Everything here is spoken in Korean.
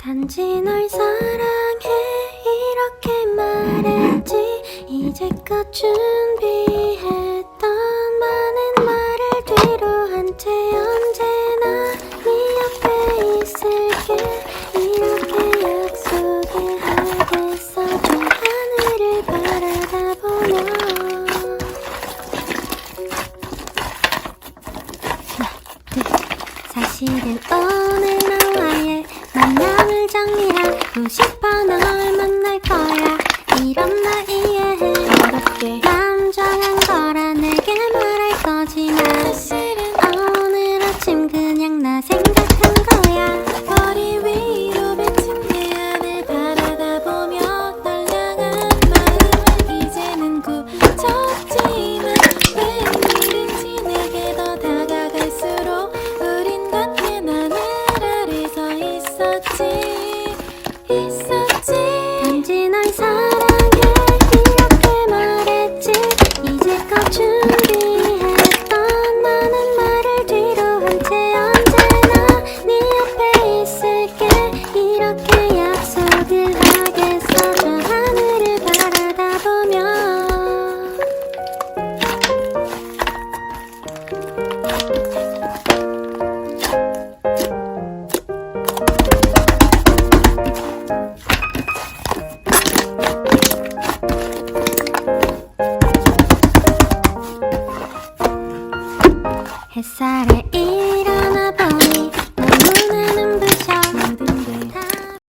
단지 널 사랑해 이렇게 말했지. 이제껏 준비했던 많은 말을 뒤로 한 채 언제나 네 옆에 있을게. 이렇게 약속을 하겠어. 좀 하늘을 바라다 보면 사실은 오늘 可惜 햇살에 일어나